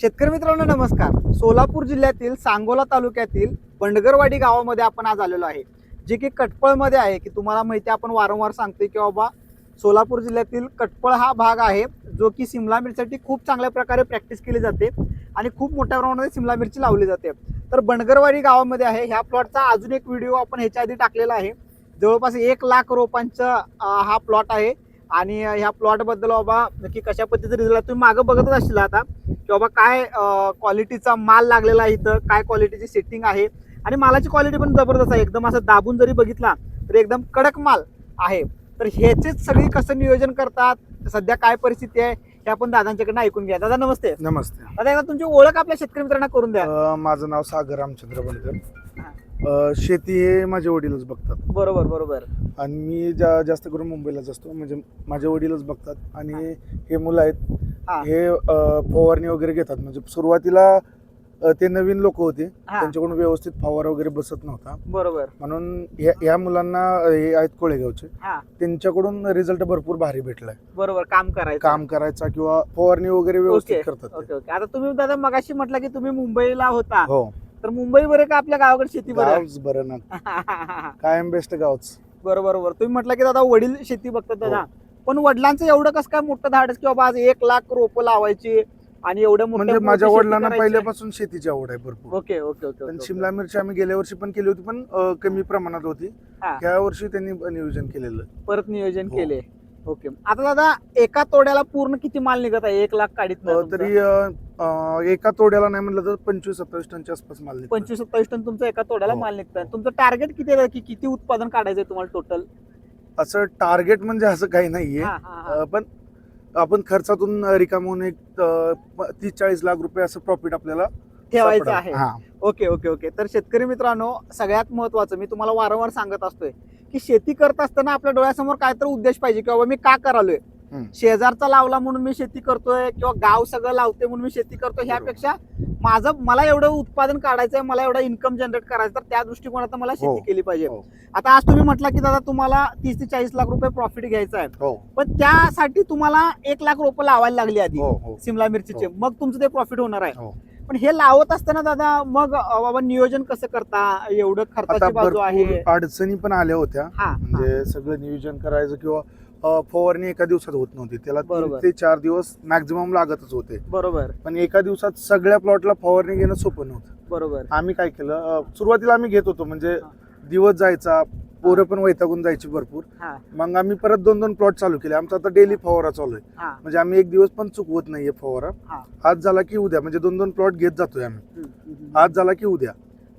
शेतकरी मित्रांनो नमस्कार. सोलापूर जिल्ह्यातील सांगोला तालुक्यातील बंडगरवाडी गावामध्ये आपण आज आलेलो आहे. जे की कटपळमध्ये आहे की तुम्हाला माहिती आहे, आपण वारंवार सांगतोय की बाबा सोलापूर जिल्ह्यातील कटपळ हा भाग आहे जो की सिमला मिरचीसाठी खूप चांगल्या प्रकारे प्रॅक्टिस केली जाते आणि खूप मोठ्या प्रमाणामध्ये सिमला मिरची लावली जाते. तर बंडगरवाडी गावामध्ये आहे ह्या प्लॉटचा अजून एक व्हिडिओ आपण ह्याच्या आधी टाकलेला आहे. जवळपास एक लाख रोपांचा हा प्लॉट आहे आणि ह्या प्लॉटबद्दल बाबा नक्की कशा पद्धतीने रिझल्ट तुम्ही मागं बघतच असशील आता. की बाबा काय क्वालिटीचा माल लागलेला आहे इथं काय क्वालिटीची सेटिंग आहे. आणि मालाची क्वालिटी पण जबरदस्त आहे. एकदम असं दाबून जरी बघितला तरी एकदम कडक माल आहे. तर ह्याचेच सगळी कसं नियोजन करतात सध्या काय परिस्थिती आहे हे आपण दादांच्याकडनं ऐकून घ्या. दादा नमस्ते. नमस्ते. दादा एकदा तुमची ओळख आपल्या शेतकरी मित्रांना करून द्या. माझं नाव सागर रामचंद्र बनकर. अ, शेती हे माझे वडीलच बघतात. बरोबर बरोबर. आणि मी जा जास्त करून मुंबईलाच असतो. म्हणजे माझे वडीलच बघतात. आणि हे. मुलं आहेत. हा. हे अ, फवारणी वगैरे घेतात. म्हणजे सुरुवातीला अ, ते नवीन लोक होते. हा. त्यांच्याकडून व्यवस्थित फवारा वगैरे बसत नव्हता. बरोबर. म्हणून ह्या ह्या मुलांना अ, हे आहेत कोळेगावचे. हा. त्यांच्याकडून रिझल्ट भरपूर भारी भेटलाय. बरोबर काम करायचं. काम करायचा किंवा फवारणी वगैरे व्यवस्थित ओके. करतात ते. Okay okay. आता तुम्ही दादा मगाशी म्हटलं की तुम्ही मुंबईला होता. हो. तर मुंबई बरे का आपल्या गावाकडे शेती बरं गावच बरं ना कायम बेस्ट गावच बरोबर बरोबर तुम्ही म्हटलं की दादा वडील शेती बघतात दादा हो. पण वडिलांचं एवढं कसं काय मोठं धाडस की बाबा आज एक लाख रोपं लावायची आणि मोठ्या म्हणजे माझ्या शेती वडिलांना करायची. पहिल्यापासून शेतीची आवड आहे भरपूर ओके ओके ओके पण ओके, शिमला मिरची आम्ही गेल्या वर्षी पण केली होती पण अ, कमी प्रमाणात होती हा. ह्या वर्षी त्यांनी नियोजन केलेलं. परत नियोजन हो. केले ओके. आता दादा एका तोड्याला पूर्ण किती माल निघत आहे? एक लाख काढीत अ, तरी अ, अ, एका तोड्याला नाही म्हणलं तर पंचवीस सत्तावीस टनच्या आसपास माल निघतो. पंचवीस सत्तावीस टन तुमचं एका तोड्याला हो. माल निघतं तुमचं टार्गेट किती आहे? की किती उत्पादन काढायचंय तुम्हाला टोटल असं टार्गेट म्हणजे असं काही नाहीये. अ, पण आपण खर्चातून रिकाम होऊन एक अ, प- तीस चाळीस लाख रुपये असं प्रॉफिट आपल्याला ठेवायचं सापडावं. आहे. हा. Okay okay okay. तर शेतकरी मित्रांनो सगळ्यात महत्वाचं मी तुम्हाला वारंवार सांगत असतोय की शेती करत असताना आपल्या डोळ्यासमोर काय तर उद्देश पाहिजे की बाबा मी का करालोय. शेजारचा लावला म्हणून मी शेती करतोय किंवा गाव सगळं लावते म्हणून मी शेती करतोय ह्यापेक्षा माझं मला एवढं उत्पादन काढायचंय मला एवढं इन्कम जनरेट करायचं तर त्या दृष्टिकोनात मला शेती हो. केली पाहिजे हो. आता आज तुम्ही म्हटला की दादा तुम्हाला तीस ते चाळीस लाख रुपये प्रॉफिट घ्यायचं आहे हो पण त्यासाठी तुम्हाला एक लाख रुपये लावायला लागली आधी सिमला मिरचीचे. मग तुमचं ते प्रॉफिट होणार आहे. पण हे लावत असताना दादा मग अं, बाबा नियोजन कसं करता? एवढं आता खर्चाची बाजू आहे. भरपूर अडचणी पण आल्या होत्या. हा हा. म्हणजे सगळं नियोजन करायचं किंवा अ, फवारणी एका दिवसात होत नव्हती. त्याला तीन बरोबर. ते चार दिवस मॅक्झिमम लागतच होते. बरोबर. पण एका दिवसात सगळ्या प्लॉटला फवारणी घेणं सोपं नव्हतं. बरोबर. आम्ही काय केलं अ, सुरुवातीला आम्ही घेत होतो. म्हणजे. दिवस जायचा पोरं पण वैतागून जायची भरपूर. हा. मग आम्ही परत दोन दोन प्लॉट चालू केले. आमचा आता डेली फवारा चालू आहे. हा. म्हणजे आम्ही एक दिवस पण चुकवत नाहीये फवारा. हा. आज झाला की उद्या. म्हणजे दोन दोन प्लॉट घेत जातोय आम्ही. हम्म, हम्म, हम्म. आज झाला की उद्या.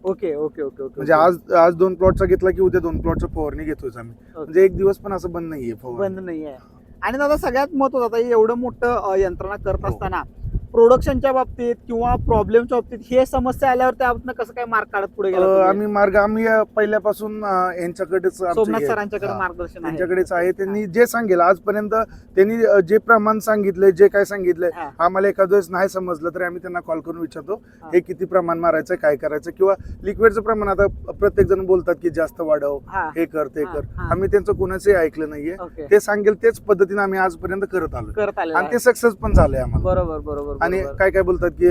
ओके ओके ओके ओके म्हणजे आज आज दोन प्लॉटचा घेतला की उद्या दोन प्लॉटचा फवारणी घेतोय आम्ही. म्हणजे एक दिवस पण असं बंद नाहीये फवारणी. बंद नाही आहे आणि दादा सगळ्यात महत्वाचं आता एवढं मोठं अं, यंत्रणा करत हो. असताना प्रोडक्शनच्या बाबतीत किंवा प्रॉब्लेमच्या बाबतीत हे समस्या आल्यावर त्यातनं कसं काय मार्क काढत पुढे गेला अ? आम्ही मार्ग आम्ही अ, पहिल्यापासून अ, यांच्याकडेच आमचं सोमनाथ हे- सरांच्याकडे हा. मार्गदर्शन आहे त्यांच्याकडेच आहे त्यांनी जे सांगेल आजपर्यंत त्यांनी अ, जे प्रमाण सांगितलंय जे काय सांगितलंय हा. आम्हाला एखाद्या वेळेस नाही समजलं तरी आम्ही त्यांना कॉल करून विचारतो हा. हे किती प्रमाण मारायचं काय करायचं किंवा लिक्विडचं प्रमाण आता प्रत्येक जण बोलतात की जास्त वाढव हा हे कर ते हा, कर हा. आम्ही त्यांचं कोणाचंही ऐकलं नाहीये ओके ते सांगेल तेच पद्धतीने आम्ही आजपर्यंत करत आलो करत आले आणि ते सक्सेस पण झालंय आम्हाला बरोबर बरोबर आणि. काय काय बोलतात की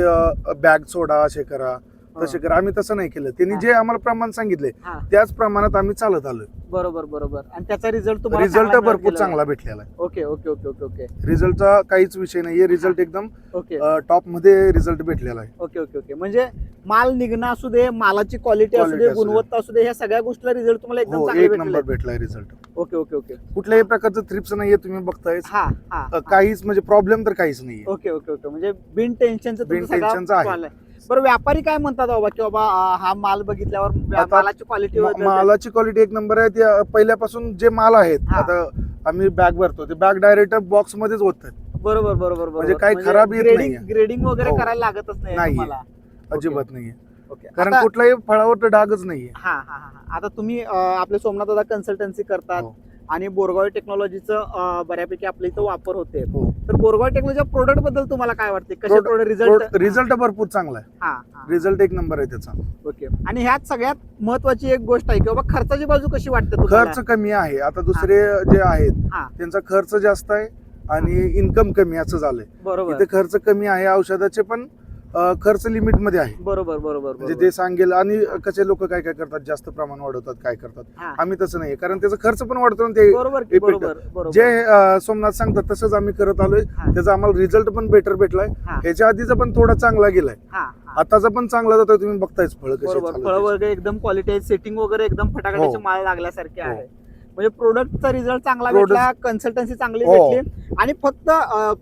बॅग सोडा असे करा. तसे करा. आम्ही तसं नाही केलं. त्यांनी. जे आम्हाला प्रमाण सांगितले हा. त्याच प्रमाणात आम्ही चालत आलोय. बरोबर बरोबर. आणि त्याचा रिझल्ट तुम्हाला रिझल्ट चांगला भरपूर मिळालेला चांगला भेटलेला आहे. आहे. Okay okay okay okay. Okay रिझल्टचा काहीच विषय नाहीये. रिझल्ट एकदम ओके. टॉपमध्ये रिझल्ट भेटलेला आहे. Okay okay okay. म्हणजे माल निघणं असू दे मालाची क्वालिटी असू Quality दे असू दे. गुणवत्ता असू दे ह्या सगळ्या गोष्टीला रिझल्ट तुम्हाला एकदम हो चांगले एक भेटलेले नंबर आहेत. भेटलाय रिझल्ट ओके ओके ओके. कुठल्याही प्रकारचं थ्रिप्स नाहीये तुम्ही बघताय हा हा अ, काहीच म्हणजे प्रॉब्लेम तर काहीच नाहीये. Okay okay okay. म्हणजे बिन टेन्शनचं बिन तुमचं सगळा टेन्शनचं आहे. बरं व्यापारी काय म्हणतात बाबा की बाबा अं, हा माल बघितल्यावर व्या- आता मालाची क्वालिटी मा- मालाची क्वालिटी एक नंबर आहे ते पहिल्यापासून जे माल आहेत हा. आता आम्ही बॅग भरतो ते बॅग डायरेक्ट बॉक्स मध्येच होतात बरोबर बरोबर म्हणजे काही खराब येत ग्रेडिंग नाहीये. ग्रेडिंग वगैरे हो. करायला लागतच नाही नाहीये. अजिबात नाहीये ओके कारण कुठल्याही फळावर तर डागच नाहीये हा हा हा हा. आता तुम्ही अं, आपले सोमनाथ दादा कन्सल्टन्सी करतात हो. आणि बोरगाव टेक्नॉलॉजीचं बऱ्यापैकी आपल्या इथं वापर होते हो. तर बोरगाव टेक्नॉलॉजी प्रोडक्टबद्दल तुम्हाला काय वाटते कसे प्रोडक्ट रिझल्ट रिझल्ट भरपूर चांगला आहे. रिझल्ट एक नंबर आहे त्याचा. ओके. आणि ह्यात सगळ्यात महत्वाची एक गोष्ट आहे की बाबा खर्चाची बाजू कशी वाटते खर्च कमी आहे. आता दुसरे जे आहेत. त्यांचा खर्च जास्त आहे आणि इन्कम कमी असं झालंय. बरोबर. इथे खर्च कमी आहे औषधाचे पण अं, खर्च लिमिटमध्ये आहे बरोबर बरोबर म्हणजे बरोबर. ते सांगेल आणि कसे लोक काय काय करतात जास्त प्रमाण वाढवतात काय करतात. आम्ही तसं नाही कारण त्याचा खर्च पण वाढतो ते बरोबर की, effect. बरोबर बरोबर जे अं, सोमनाथ सांगतात तसंच आम्ही करत आलोय हा. त्याचा आम्हाला रिझल्ट पण बेटर भेटलाय हा. ह्याच्या आधीचा पण थोडा चांगला गेलाय हा, हा. आताचा पण चांगला जातोय तुम्ही बघतायच फळ बरोबर फळ. वगैरे एकदम क्वालिटी आहे सेटिंग वगैरे एकदम फटाकड्याचे हो. माळ लागल्यासारखे हो. आहे म्हणजे प्रोडक्टचा रिझल्ट चांगला Product- भेटला कन्सल्टन्सी चांगली हो. भेटली आणि फक्त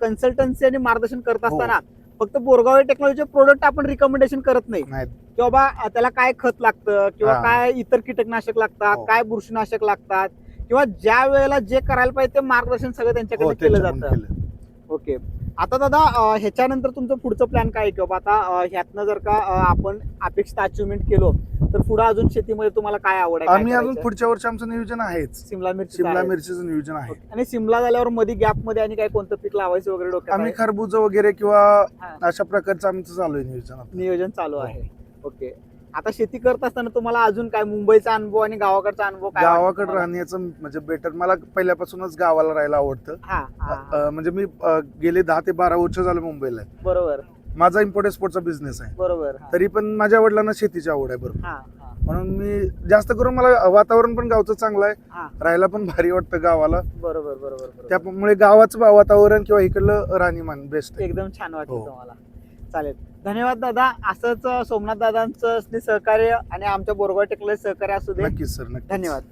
कन्सल्टन्सी आणि मार्गदर्शन करत हो. असताना फक्त बोरगाव टेक्नॉलॉजी प्रोडक्ट आपण रिकमेंडेशन करत नाही नाही की बाबा अं, त्याला काय खत लागतं किंवा हा. काय इतर कीटकनाशक लागतात हो. काय बुरशीनाशक लागतात किंवा ज्या वेळेला जे करायला पाहिजे ते मार्गदर्शन सगळं हो, त्यांच्याकडे केलं त्यांच्याकडून जातं केलं. ओके आता दादा ह्याच्यानंतर तुमचं पुढचं प्लॅन काय आहे की बाबा आता ह्यातनं जर का आपण अपेक्षित अचिव्हमेंट केलो तर पुढे अजून शेतीमध्ये तुम्हाला काय आवड आहे आम्ही अजून? पुढच्या वर्षी आमचं नियोजन आहेच सिमला मिरची शिमला मिरचीचं नियोजन आहे आणि सिमला झाल्यावर मध्ये गॅपमध्ये आणि काय कोणतं पीक लावायचं वगैरे डोक्यात आम्ही? खरबूज वगैरे किंवा. अशा प्रकारचं आमचं चालू आहे नियोजन. नियोजन चालू हो. आहे ओके आता शेती करत असताना तुम्हाला अजून काय मुंबईचा अनुभव आणि गावाकडचा अनुभव काय वाटतो गावाकडे? राहण्याचं म्हणजे बेटर मला पहिल्यापासूनच गावाला राहायला आवडतं हा हा, हा. अं, म्हणजे मी अं, गेले दहा ते बारा वर्ष झालं मुंबईला आहे. बरोबर माझा इम्पोर्ट एक्सपोर्टचा बिझनेस आहे बरोबर हा. तरी पण माझ्या वडिलांना शेतीची आवड आहे बरोबर हा, हा, म्हणून मी जास्त करून मला वातावरण पण गावचं चांगलं आहे हा. राहायला पण भारी वाटतं गावाला बरोबर बरोबर बरोबर. त्यामुळे गावाचं वातावरण किंवा इकडलं राहणीमान बेस्ट आहे एकदम छान वाटलं हो. तुम्हाला चालेल. धन्यवाद दादा. असंच सोमनाथ दादांचं सहकार्य आणि आमच्या बोरगाव टेक्नॉलॉजी सहकार्य असू दे. नक्कीच सर. धन्यवाद.